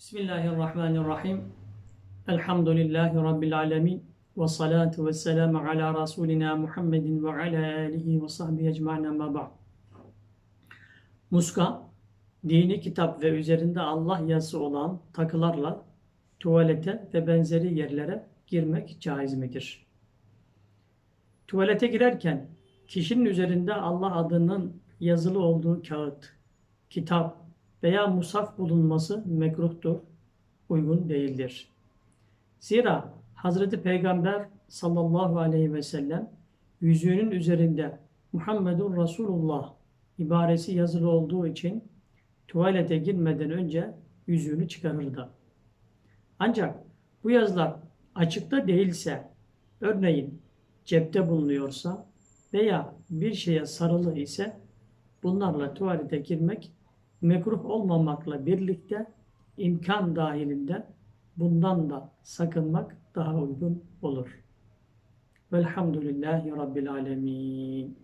Bismillahirrahmanirrahim. Elhamdülillahi Rabbil alemin. Ve salatu ve selamu ala Resulina Muhammedin ve ala alihi ve sahbihi ecma'in amma ba'd. Muska, dini kitap ve üzerinde Allah yazısı olan takılarla tuvalete ve benzeri yerlere girmek caiz midir? Tuvalete girerken kişinin üzerinde Allah adının yazılı olduğu kağıt, kitap veya musaf bulunması mekruhtur, uygun değildir. Zira Hazreti Peygamber sallallahu aleyhi ve sellem yüzüğünün üzerinde Muhammedun Resulullah ibaresi yazılı olduğu için tuvalete girmeden önce yüzüğünü çıkarırdı. Ancak bu yazılar açıkta değilse, örneğin cepte bulunuyorsa veya bir şeye sarılı ise bunlarla tuvalete girmek mekruh olmamakla birlikte imkan dahilinde bundan da sakınmak daha uygun olur. Velhamdülillahi Rabbil Alemin.